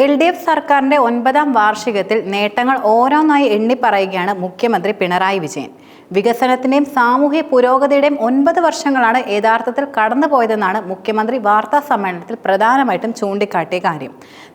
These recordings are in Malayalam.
എൽ ഡി എഫ് സർക്കാരിന്റെ ഒൻപതാം വാർഷികത്തിൽ നേട്ടങ്ങൾ ഓരോന്നായി എണ്ണിപ്പറയുകയാണ് മുഖ്യമന്ത്രി പിണറായി വിജയൻ. വികസനത്തിന്റെയും സാമൂഹ്യ പുരോഗതിയുടെയും ഒൻപത് വർഷങ്ങളാണ് യഥാർത്ഥത്തിൽ കടന്നുപോയതെന്നാണ് മുഖ്യമന്ത്രി വാർത്താ സമ്മേളനത്തിൽ പ്രധാനമായിട്ടും ചൂണ്ടിക്കാട്ടിയ കാര്യം.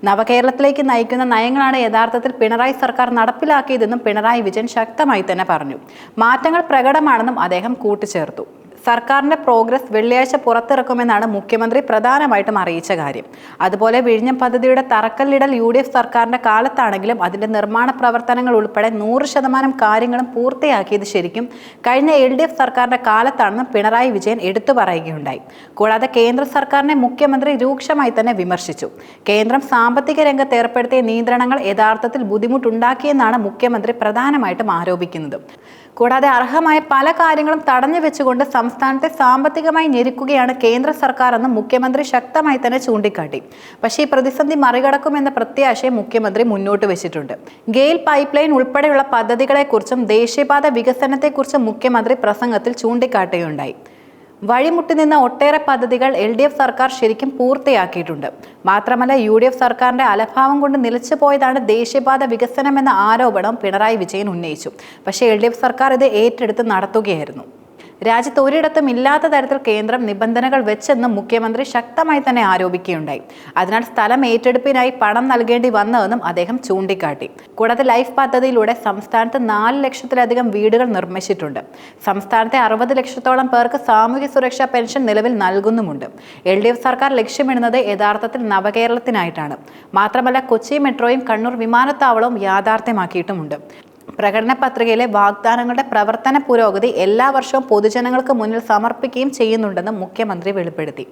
നവകേരളത്തിലേക്ക് നയിക്കുന്ന നയങ്ങളാണ് യഥാർത്ഥത്തിൽ പിണറായി സർക്കാർ നടപ്പിലാക്കിയതെന്നും പിണറായി വിജയൻ ശക്തമായി തന്നെ പറഞ്ഞു. മാറ്റങ്ങൾ പ്രകടമാണെന്നും അദ്ദേഹം കൂട്ടിച്ചേർത്തു. സർക്കാരിന്റെ പ്രോഗ്രസ് വെള്ളിയാഴ്ച പുറത്തിറക്കുമെന്നാണ് മുഖ്യമന്ത്രി പ്രധാനമായിട്ടും അറിയിച്ച കാര്യം. അതുപോലെ വിഴിഞ്ഞം പദ്ധതിയുടെ തറക്കല്ലിടൽ യു ഡി എഫ് സർക്കാരിന്റെ കാലത്താണെങ്കിലും അതിന്റെ നിർമ്മാണ പ്രവർത്തനങ്ങൾ ഉൾപ്പെടെ നൂറ് ശതമാനം കാര്യങ്ങളും പൂർത്തിയാക്കിയത് ശരിക്കും കഴിഞ്ഞ എൽ ഡി എഫ് സർക്കാരിന്റെ കാലത്താണെന്ന് പിണറായി വിജയൻ എടുത്തു പറയുകയുണ്ടായി. കൂടാതെ കേന്ദ്ര സർക്കാരിനെ മുഖ്യമന്ത്രി രൂക്ഷമായി തന്നെ വിമർശിച്ചു. കേന്ദ്രം സാമ്പത്തിക രംഗത്ത് ഏർപ്പെടുത്തിയ നിയന്ത്രണങ്ങൾ യഥാർത്ഥത്തിൽ ബുദ്ധിമുട്ടുണ്ടാക്കിയെന്നാണ് മുഖ്യമന്ത്രി പ്രധാനമായിട്ടും ആരോപിക്കുന്നത്. കൂടാതെ അർഹമായ പല കാര്യങ്ങളും തടഞ്ഞു വെച്ചുകൊണ്ട് സംസ്ഥാനത്തെ സാമ്പത്തികമായി ഞെരുക്കുകയാണ് കേന്ദ്ര സർക്കാർ എന്ന് മുഖ്യമന്ത്രി ശക്തമായി തന്നെ ചൂണ്ടിക്കാട്ടി. പക്ഷേ ഈ പ്രതിസന്ധി മറികടക്കുമെന്ന പ്രത്യാശയം മുഖ്യമന്ത്രി മുന്നോട്ട് വെച്ചിട്ടുണ്ട്. ഗെയിൽ പൈപ്പ് ലൈൻ ഉൾപ്പെടെയുള്ള പദ്ധതികളെക്കുറിച്ചും ദേശീയപാത വികസനത്തെക്കുറിച്ചും മുഖ്യമന്ത്രി പ്രസംഗത്തിൽ ചൂണ്ടിക്കാട്ടുകയുണ്ടായി. വഴിമുട്ടി നിന്ന ഒട്ടേറെ പദ്ധതികൾ എൽ ഡി എഫ് സർക്കാർ ശരിക്കും പൂർത്തിയാക്കിയിട്ടുണ്ട്. മാത്രമല്ല യു ഡി എഫ് സർക്കാരിന്റെ അലഭാവം കൊണ്ട് നിലച്ചു പോയതാണ് ദേശീയപാത വികസനം എന്ന ആരോപണം പിണറായി വിജയൻ ഉന്നയിച്ചു. പക്ഷേ എൽ ഡി എഫ് സർക്കാർ ഇത് ഏറ്റെടുത്ത് നടത്തുകയായിരുന്നു. രാജ്യത്ത് ഒരിടത്തും ഇല്ലാത്ത തരത്തിൽ കേന്ദ്രം നിബന്ധനകൾ വെച്ചെന്ന് മുഖ്യമന്ത്രി ശക്തമായി തന്നെ ആരോപിക്കുകയുണ്ടായി. അതിനാൽ സ്ഥലം ഏറ്റെടുപ്പിനായി പണം നൽകേണ്ടി വന്നതെന്നും അദ്ദേഹം ചൂണ്ടിക്കാട്ടി. കൂടാതെ ലൈഫ് പദ്ധതിയിലൂടെ സംസ്ഥാനത്ത് നാല് ലക്ഷത്തിലധികം വീടുകൾ നിർമ്മിച്ചിട്ടുണ്ട്. സംസ്ഥാനത്തെ അറുപത് ലക്ഷത്തോളം പേർക്ക് സാമൂഹ്യ സുരക്ഷാ പെൻഷൻ നിലവിൽ നൽകുന്നുമുണ്ട്. എൽ ഡി എഫ് സർക്കാർ ലക്ഷ്യമിടുന്നത് യഥാർത്ഥത്തിൽ നവകേരളത്തിനായിട്ടാണ്. മാത്രമല്ല കൊച്ചി മെട്രോയും കണ്ണൂർ വിമാനത്താവളവും യാഥാർത്ഥ്യമാക്കിയിട്ടുമുണ്ട്. പ്രകടന പത്രികയിലെ വാഗ്ദാനങ്ങളുടെ പ്രവർത്തന പുരോഗതി എല്ലാ വർഷവും പൊതുജനങ്ങൾക്ക് മുന്നിൽ സമർപ്പിക്കുകയും ചെയ്യുന്നുണ്ടെന്ന് മുഖ്യമന്ത്രി വെളിപ്പെടുത്തി.